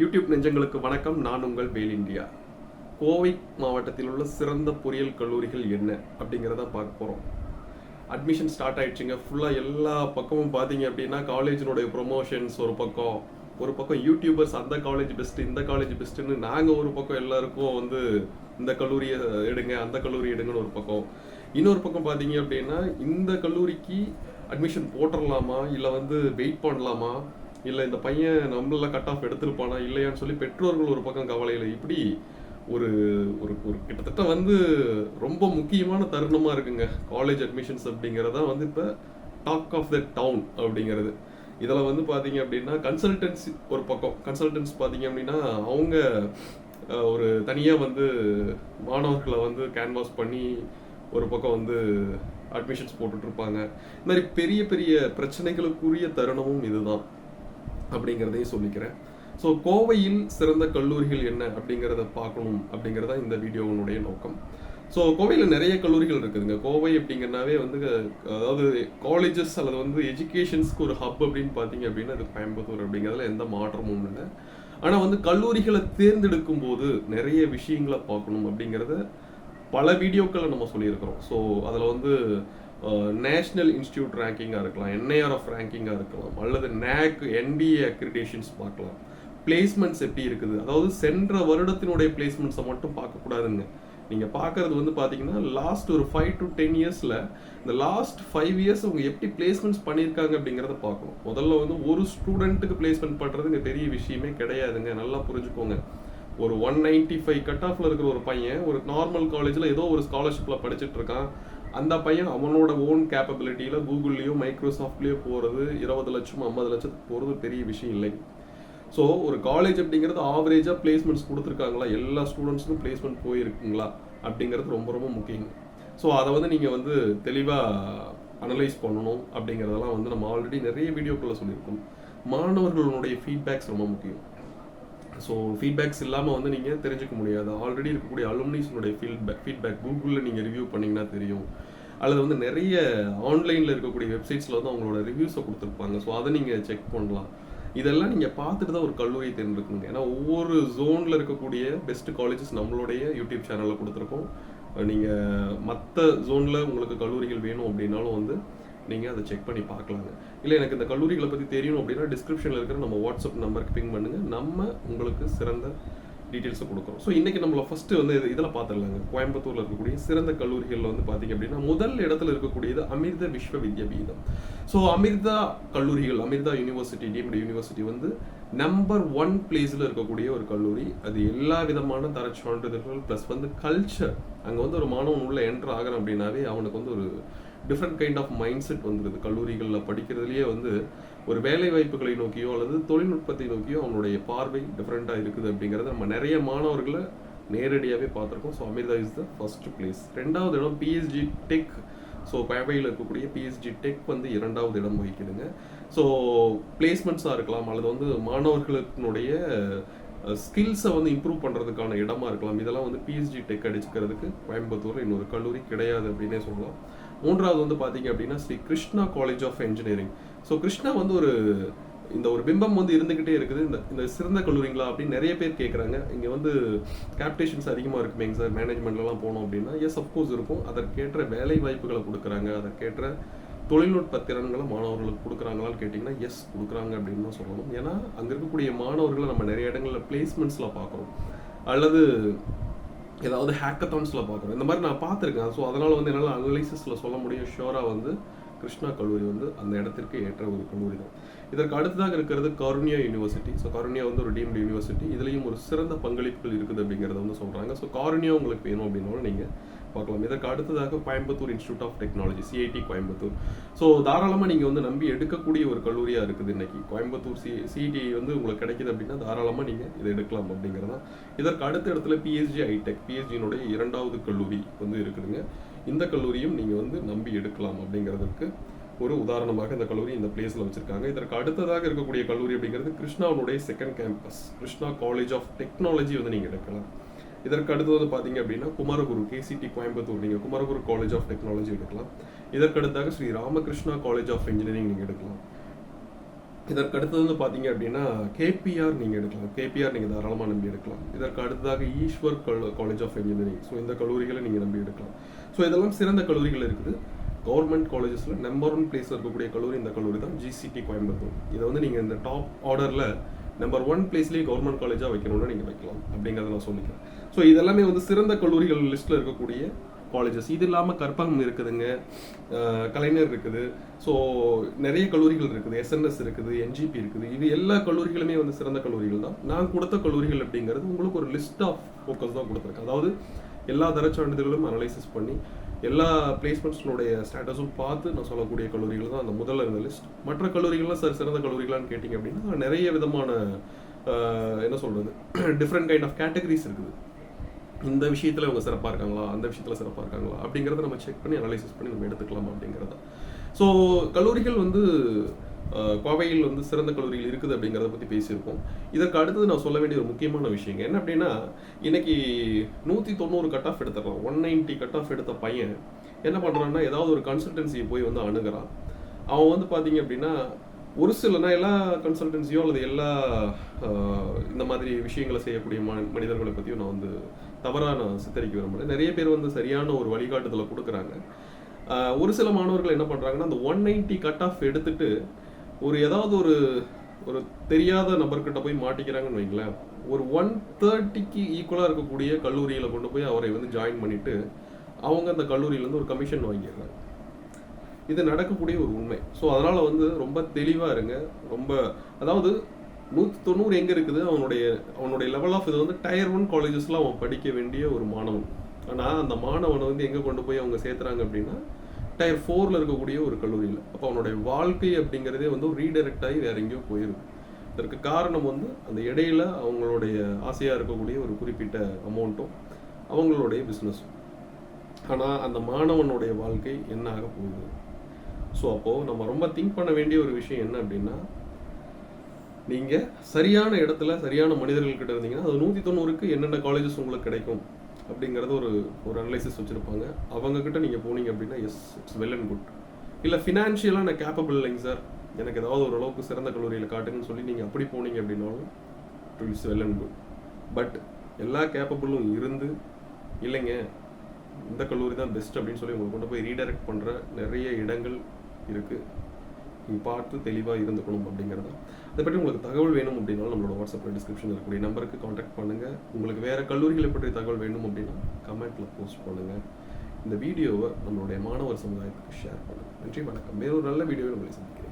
YouTube நெஞ்சங்களுக்கு வணக்கம். நான் உங்கள் வேல் இந்தியா. கோவை மாவட்டத்தில் உள்ள சிறந்த பொறியியல் கல்லூரிகள் என்ன அப்படிங்கிறத பார்க்க போகிறோம் அட்மிஷன் ஸ்டார்ட் ஆயிடுச்சுங்க. ஃபுல்லாக எல்லா பக்கமும் பார்த்தீங்க அப்படின்னா காலேஜினுடைய ப்ரொமோஷன்ஸ் ஒரு பக்கம் ஒரு பக்கம் யூடியூபர்ஸ் அந்த காலேஜ் பெஸ்ட் இந்த காலேஜ் பெஸ்ட்டுன்னு நாங்கள் ஒரு பக்கம் எல்லாருக்கும் வந்து இந்த கல்லூரியை எடுங்க அந்த கல்லூரி எடுங்கன்னு ஒரு பக்கம். இன்னொரு பக்கம் பார்த்தீங்க அப்படின்னா இந்த கல்லூரிக்கு அட்மிஷன் போட்டுடலாமா இல்லை வந்து வெயிட் பண்ணலாமா? இல்லை இந்த பையன் நம்மள கட் ஆஃப் எடுத்திருப்பானா இல்லையான்னு சொல்லி பெற்றோர்கள் ஒரு பக்கம் கவலையில் இப்படி ஒரு ஒரு ஒரு கிட்டத்தட்ட வந்து ரொம்ப முக்கியமான தருணமாக இருக்குங்க. காலேஜ் அட்மிஷன்ஸ் அப்படிங்கிறதா வந்து இப்போ டாக் ஆஃப் த டவுன் அப்படிங்கிறது. இதில் வந்து பார்த்தீங்க அப்படின்னா கன்சல்டன்சி ஒரு பக்கம். கன்சல்டன்ஸ் பார்த்தீங்க அப்படின்னா அவங்க ஒரு தனியாக வந்து மாணவர்களை வந்து கேன்வாஸ் பண்ணி ஒரு பக்கம் வந்து அட்மிஷன்ஸ் போட்டுட்டு இருப்பாங்க. இந்த மாதிரி பெரிய பெரிய பிரச்சனைகளுக்குரிய தருணமும் இதுதான். அப்படிங்கிறதையும் சொல்லிக்கிறேன். ஸோ கோவையில் சிறந்த கல்லூரிகள் என்ன அப்படிங்கிறத பார்க்கணும் அப்படிங்கிறதா இந்த வீடியோவினுடைய நோக்கம். ஸோ கோவையில் நிறைய கல்லூரிகள் இருக்குதுங்க. கோவை அப்படிங்கிறனாவே வந்து அதாவது காலேஜஸ் அல்லது வந்து எஜுகேஷன்ஸ்க்கு ஒரு ஹப் அப்படின்னு பார்த்தீங்க அப்படின்னா அது கோயம்புத்தூர் அப்படிங்கிறதுல எந்த மாற்றமும் இல்லை. ஆனால் வந்து கல்லூரிகளை தேர்ந்தெடுக்கும் போது நிறைய விஷயங்களை பார்க்கணும் அப்படிங்கிறத பல வீடியோக்களை நம்ம சொல்லியிருக்கிறோம். ஸோ அதில் வந்து நேஷ்னல் இன்ஸ்டியூட் ரேங்கிங்காக இருக்கலாம் என்ஐஆர்எஃப் ரேங்கிங்காக இருக்கலாம் அல்லது நேக் என்பிஏ அக்ரிடேஷன்ஸ் பார்க்கலாம். பிளேஸ்மெண்ட்ஸ் எப்படி இருக்குது? அதாவது சென்ற வருடத்தினுடைய பிளேஸ்மெண்ட்ஸை மட்டும் பார்க்கக்கூடாதுங்க. நீங்கள் பார்க்குறது வந்து பார்த்தீங்கன்னா லாஸ்ட் ஒரு ஃபைவ் டு டென் இயர்ஸில் இந்த லாஸ்ட் ஃபைவ் இயர்ஸ் அவங்க எப்படி பிளேஸ்மெண்ட்ஸ் பண்ணியிருக்காங்க அப்படிங்கிறத பார்க்கணும். முதல்ல வந்து ஒரு ஸ்டூடெண்ட்டுக்கு பிளேஸ்மெண்ட் பண்ணுறது இங்கே பெரிய விஷயமே கிடையாதுங்க. நல்லா புரிஞ்சுக்கோங்க. ஒரு ஒன் நைன்ட்டி ஃபைவ் கட் ஆஃப்ல இருக்கிற ஒரு பையன் ஒரு நார்மல் காலேஜில் ஏதோ ஒரு ஸ்காலர்ஷிப்பில் படிச்சுட்டு இருக்கான். அந்த பையன் அவனோட ஓன் கேப்பபிலிட்டியில் கூகுள்லேயோ மைக்ரோசாஃப்ட்லேயோ போகிறது இருபது லட்சம் ஐம்பது லட்சத்துக்கு போகிறது பெரிய விஷயம் இல்லை. ஸோ ஒரு காலேஜ் அப்படிங்கிறது ஆவரேஜாக பிளேஸ்மெண்ட்ஸ் கொடுத்துருக்காங்களா? எல்லா ஸ்டூடெண்ட்ஸுக்கும் பிளேஸ்மெண்ட் போயிருக்குங்களா? அப்படிங்கிறது ரொம்ப ரொம்ப முக்கியம். ஸோ அதை வந்து நீங்கள் வந்து தெளிவாக அனலைஸ் பண்ணணும் அப்படிங்கிறதெல்லாம் வந்து நம்ம ஆல்ரெடி நிறைய வீடியோக்குள்ளே சொல்லியிருக்கோம். மாணவர்களுடைய ஃபீட்பேக்ஸ் ரொம்ப முக்கியம். ஸோ ஃபீட்பேக்ஸ் இல்லாமல் வந்து நீங்கள் தெரிஞ்சுக்க முடியாது. ஆல்ரெடி இருக்கக்கூடிய அலுமினிஸ்னுடைய ஃபீட்பேக் ஃபீட்பேக் கூகுளில் நீங்கள் ரிவ்யூ பண்ணிங்கன்னா தெரியும். அல்லது வந்து நிறைய ஆன்லைனில் இருக்கக்கூடிய வெப்சைட்ஸில் வந்து அவங்களோட ரிவ்யூஸை கொடுத்துருப்பாங்க. ஸோ அதை நீங்கள் செக் பண்ணலாம். இதெல்லாம் நீங்கள் பார்த்துட்டு தான் ஒரு கல்லூரியை தேர்ந்தெடுக்கணுங்க. ஏன்னா ஒவ்வொரு ஜோனில் இருக்கக்கூடிய பெஸ்ட் காலேஜஸ் நம்மளுடைய யூடியூப் சேனலில் கொடுத்துருக்கோம். நீங்கள் மற்ற ஜோனில் உங்களுக்கு கல்லூரிகள் வேணும் அப்படின்னாலும் வந்து நீங்கள் அதை செக் பண்ணி பார்க்கலாங்க. இல்லை எனக்கு இந்த கல்லூரிகளை பற்றி தெரியணும் அப்படின்னா டிஸ்கிரிப்ஷனில் இருக்கிற நம்ம வாட்ஸ்அப் நம்பருக்கு பிங் பண்ணுங்கள் நம்ம உங்களுக்கு சிறந்த டீட்டெயில்ஸை கொடுக்குறோம் ஸோ இன்றைக்கி நம்மள ஃபஸ்ட்டு வந்து இதில் பார்த்துடலாங்க. கோயம்புத்தூரில் இருக்கக்கூடிய சிறந்த கல்லூரிகளில் வந்து பார்த்தீங்க அப்படின்னா முதல் இடத்துல இருக்கக்கூடியது அமிர்த விஸ்வ வித்யாபீதம் ஸோ அமிர்தா கல்லூரிகள் அமிர்தா யூனிவர்சிட்டி டீம்டு யூனிவர்சிட்டி வந்து நம்பர் ஒன் பிளேஸில் இருக்கக்கூடிய ஒரு கல்லூரி. அது எல்லா விதமான தர சான்றிதழ்கள் ப்ளஸ் வந்து கல்ச்சர் அங்கே வந்து ஒரு மாணவன் உள்ளே என்ட்ரு ஆகிறான் அப்படின்னாவே அவனுக்கு வந்து ஒரு different kind of mind set வந்துடுது கல்லூரிகளில் படிக்கிறதுலேயே வந்து ஒரு வேலை வாய்ப்புகளை நோக்கியோ அல்லது தொழில்நுட்பத்தை நோக்கியோ அவனுடைய பார்வை டிஃப்ரெண்ட்டாக இருக்குது அப்படிங்கிறத நம்ம நிறைய மாணவர்களை நேரடியாகவே பார்த்துருக்கோம். So Amrita is the first place ரெண்டாவது இடம் பிஎஸ்ஜி டெக் ஸோ கோவையில் இருக்கக்கூடிய பிஎஸ்ஜி டெக் வந்து இரண்டாவது இடம் வகிக்குதுங்க. ஸோ பிளேஸ்மெண்ட்ஸாக இருக்கலாம் அல்லது வந்து மாணவர்களுடைய ஸ்கில்ஸை வந்து இம்ப்ரூவ் பண்ணுறதுக்கான இடமா இருக்கலாம். இதெல்லாம் வந்து பிஎஸ்ஜி டெக் அடிச்சுக்கிறதுக்கு கோயம்புத்தூரில் இன்னொரு கல்லூரி கிடையாது அப்படின்னே சொல்லலாம். மூன்றாவது வந்து பார்த்தீங்க அப்படின்னா Sri Krishna college of engineering so Krishna வந்து ஒரு இந்த ஒரு பிம்பம் வந்து இருந்துகிட்டே இருக்குது. இந்த இந்த சிறந்த கல்லூரிங்களா அப்படின்னு நிறைய பேர் கேட்குறாங்க இங்கே வந்து கேப்டேஷன்ஸ் அதிகமாக இருக்குமேங்க சார். மேனேஜ்மெண்ட்லலாம் போனோம் அப்படின்னா எஸ் அஃப்கோர்ஸ் இருக்கும். அதற்கேற்ற வேலை வாய்ப்புகளை கொடுக்குறாங்க. அதற்கேற்ற தொழில்நுட்ப திறன்களை மாணவர்களுக்கு கொடுக்குறாங்களான்னு கேட்டிங்கன்னா எஸ் கொடுக்குறாங்க அப்படின்னு தான் சொல்லணும். ஏன்னா அங்கே இருக்கக்கூடிய மாணவர்களை நம்ம நிறைய இடங்களில் பிளேஸ்மெண்ட்ஸில் பார்க்குறோம். அல்லது ஏதாவது ஹேக்கத்தான்ஸில் பார்க்குறோம். இந்த மாதிரி நான் பார்த்துருக்கேன். ஸோ அதனால் வந்து என்னால் அனலைசிஸில் சொல்ல முடியும். ஷோராக வந்து கிருஷ்ணா கல்லூரி வந்து அந்த இடத்திற்கு ஏற்ற ஒரு கல்லூரி தான். இதற்கு அடுத்ததாக இருக்கிறது கருணியா யூனிவர்சிட்டி ஸோ கருணியா வந்து ஒரு டீம்டு யூனிவர்சிட்டி இதுலேயும் ஒரு சிறந்த பங்களிப்புகள் இருக்குது அப்படிங்கிறத வந்து சொல்கிறாங்க ஸோ கருணியா உங்களுக்கு வேணும் அப்படின்னாலும் நீங்கள் பார்க்கலாம். இதற்கு அடுத்ததாக Coimbatore institute of technology CIT Coimbatore. So தாராளமாக நீங்கள் வந்து நம்பி எடுக்கக்கூடிய ஒரு கல்லூரியாக இருக்குது இன்னைக்கு. கோயம்புத்தூர் சி சிஐடி வந்து உங்களுக்கு கிடைக்குது அப்படின்னா தாராளமாக நீங்கள் இதை எடுக்கலாம் அப்படிங்கிறதான். இதற்கு அடுத்த இடத்துல பிஎஸ்ஜி ஐடெக் பிஎஸ்ஜியினுடைய இரண்டாவது கல்லூரி வந்து இருக்குதுங்க. இந்த கல்லூரியும் நீங்கள் வந்து நம்பி எடுக்கலாம் அப்படிங்கிறதுக்கு ஒரு உதாரணமாக இந்த கல்லூரி இந்த பிளேஸில் வச்சுருக்காங்க. இதற்கு அடுத்ததாக இருக்கக்கூடிய கல்லூரி அப்படிங்கிறது கிருஷ்ணாவுடைய second campus Krishna college of technology வந்து நீங்கள் எடுக்கலாம். இதற்கு அடுத்து வந்து பார்த்தீங்க அப்படின்னா குமரகுரு கேசிடி கோயம்புத்தூர். நீங்கள் குமரகுரு காலேஜ் ஆஃப் டெக்னாலஜி எடுக்கலாம். இதற்கு அடுத்தாக Sri Ramakrishna college of engineering நீங்கள் எடுக்கலாம். இதற்கு அடுத்தது வந்து பார்த்தீங்க அப்படின்னா கேபிஆர் நீங்கள் எடுக்கலாம். கேபிஆர் நீங்கள் தாராளமாக நம்பி எடுக்கலாம். இதற்கு அடுத்ததாக Eswar college of engineering so இந்த கல்லூரிகளை நீங்கள் நம்பி எடுக்கலாம். ஸோ இதெல்லாம் சிறந்த கல்லூரிகள் இருக்குது. கவர்மெண்ட் காலேஜஸில் நம்பர் ஒன் பிளேஸில் இருக்கக்கூடிய கல்லூரி இந்த கல்லூரி தான் ஜிசிடி கோயம்புத்தூர் இதை வந்து நீங்கள் இந்த டாப் ஆர்டரில் நம்பர் ஒன் பிளேஸ்லேயே கவர்மெண்ட் காலேஜாக வைக்கணும்னு நீங்கள் வைக்கலாம். அப்படிங்கிறத நான் சொல்லிக்கிறேன். ஸோ இதெல்லாமே வந்து சிறந்த கல்லூரிகள் லிஸ்ட்டில் இருக்கக்கூடிய காலேஜஸ் இது இல்லாமல் கற்பகம் இருக்குதுங்க. கலைஞர் இருக்குது. ஸோ நிறைய கல்லூரிகள் இருக்குது. எஸ்என்எஸ் இருக்குது என்ஜிபி இருக்குது. இது எல்லா கல்லூரிகளுமே வந்து சிறந்த கல்லூரிகள் தான். நான் கொடுத்த கல்லூரிகள் அப்படிங்கிறது உங்களுக்கு ஒரு லிஸ்ட் ஆஃப் ஃபோக்கஸ் தான் கொடுத்துருக்கேன் அதாவது எல்லா தரச்சான்றிதழ்களும் அனலைசிஸ் பண்ணி எல்லா பிளேஸ்மெண்ட்ஸ்னுடைய ஸ்டேட்டஸும் பார்த்து நான் சொல்லக்கூடிய கல்லூரிகள் தான் அந்த முதல்ல இருந்த லிஸ்ட் மற்ற கல்லூரிகள்லாம் சார் சிறந்த கல்லூரிகளான்னு கேட்டிங்க அப்படின்னா நிறைய விதமான என்ன சொல்கிறது டிஃப்ரெண்ட் கைண்ட் ஆஃப் கேட்டகரிஸ் இருக்குது. இந்த விஷயத்தில் அவங்க சிறப்பாக இருக்காங்களா? அந்த விஷயத்தில் சிறப்பாக இருக்காங்களா? அப்படிங்கிறத நம்ம செக் பண்ணி அனலைசிஸ் பண்ணி நம்ம எடுத்துக்கலாம் அப்படிங்கிறத. ஸோ கல்லூரிகள் வந்து கோவையில் வந்து சிறந்த கல்லூரிகள் இருக்குது அப்படிங்கிறத பற்றி பேசியிருக்கோம். இதற்கு அடுத்தது நான் சொல்ல வேண்டிய ஒரு முக்கியமான விஷயங்க. என்ன அப்படின்னா இன்னைக்கு நூற்றி தொண்ணூறு கட் ஆஃப் எடுத்துடலாம். ஒன் நைன்ட்டி கட் ஆஃப் எடுத்த பையன் என்ன பண்ணுறான்னா ஏதாவது ஒரு கன்சல்டன்சியை போய் வந்து அணுகிறான். அவன் வந்து பார்த்தீங்க அப்படின்னா ஒரு சிலனா எல்லா கன்சல்டன்சியோ அல்லது எல்லா இந்த மாதிரி விஷயங்களை செய்யக்கூடிய ம மனிதர்களை பற்றியும் நான் வந்து தவறாக நான் சித்தரிக்க விரும்பல. நிறைய பேர் வந்து சரியான ஒரு வழிகாட்டுதலை கொடுக்குறாங்க. ஒரு சில மாணவர்கள் என்ன பண்ணுறாங்கன்னா அந்த ஒன் நைன்டி கட் ஆஃப் எடுத்துட்டு ஒரு ஏதாவது ஒரு ஒரு தெரியாத நபர்கிட்ட போய் மாட்டிக்கிறாங்கன்னு வைங்களேன். ஒரு ஒன் தேர்ட்டிக்கு ஈக்குவலாக இருக்கக்கூடிய கல்லூரியில் கொண்டு போய் அவரை வந்து ஜாயின் பண்ணிவிட்டு அவங்க அந்த கல்லூரியிலேருந்து ஒரு கமிஷன் வாங்கிடுறாங்க. இது நடக்கக்கூடிய ஒரு உண்மை. ஸோ அதனால் வந்து ரொம்ப தெளிவாக இருங்க. ரொம்ப அதாவது நூற்றி தொண்ணூறு எங்கே இருக்குது? அவனுடைய அவனுடைய லெவல் ஆஃப் இது வந்து டயர் ஒன் காலேஜஸ்லாம் அவன் படிக்க வேண்டிய ஒரு மாணவன். ஆனால் அந்த மாணவனை வந்து எங்கே கொண்டு போய் அவங்க சேர்த்துறாங்க அப்படின்னா டயர் ஃபோரில் இருக்கக்கூடிய ஒரு கல்லூரியில். அப்போ அவனுடைய வாழ்க்கை அப்படிங்கிறதே வந்து ஒரு ரீடைரக்ட் ஆகி வேற எங்கேயோ போயிடும் இதற்கு காரணம் வந்து அந்த இடையில அவங்களுடைய ஆசையாக இருக்கக்கூடிய ஒரு குறிப்பிட்ட அமௌண்ட்டும் அவங்களுடைய பிஸ்னஸும் ஆனால் அந்த மாணவனுடைய வாழ்க்கை என்ன ஆக போகுது? ஸோ அப்போது நம்ம ரொம்ப திங்க் பண்ண வேண்டிய ஒரு விஷயம் என்ன அப்படின்னா நீங்கள் சரியான இடத்துல சரியான மனிதர்கள்கிட்ட இருந்தீங்கன்னா அது நூற்றி தொண்ணூறுக்கு என்னென்ன காலேஜஸ் உங்களுக்கு கிடைக்கும் அப்படிங்கிறது ஒரு ஒரு அனலைசிஸ் வச்சுருப்பாங்க. அவங்கக்கிட்ட நீங்கள் போனீங்க அப்படின்னா yes it's well and good இல்லை ஃபினான்ஷியலாக நான் கேப்பபிள் இல்லைங்க சார் எனக்கு ஏதாவது ஓரளவுக்கு சிறந்த கல்லூரியில் காட்டுங்கன்னு சொல்லி நீங்கள் அப்படி போனீங்க அப்படின்னாலும் it's well and good but எல்லா கேப்பபிளும் இருந்து இல்லைங்க இந்த கல்லூரி தான் பெஸ்ட் அப்படின்னு சொல்லி உங்களை கொண்டு போய் ரீடைரக்ட் பண்ணுற நிறைய இடங்கள் இருக்குது நீங்கள் பார்த்து தெளிவாக இருந்துக்கணும் அப்படிங்கிறது. அதை பற்றி உங்களுக்கு தகவல் வேணும் அப்படின்னாலும் நம்மளோட வாட்ஸ்அப்பில் டிஸ்கிரிப்ஷன் இருக்கக்கூடிய நம்பருக்கு காண்டாக்ட் பண்ணுங்கள் உங்களுக்கு வேறு கல்லூரிகளை பற்றி தகவல் வேணும் அப்படின்னா கமெண்ட்டில் போஸ்ட் பண்ணுங்கள் இந்த வீடியோவை நம்மளுடைய மாணவர் சமுதாயத்துக்கு ஷேர் பண்ணுங்கள் நன்றி வணக்கம். வேறொரு நல்ல வீடியோவை உங்களை சந்திக்கிறேன்.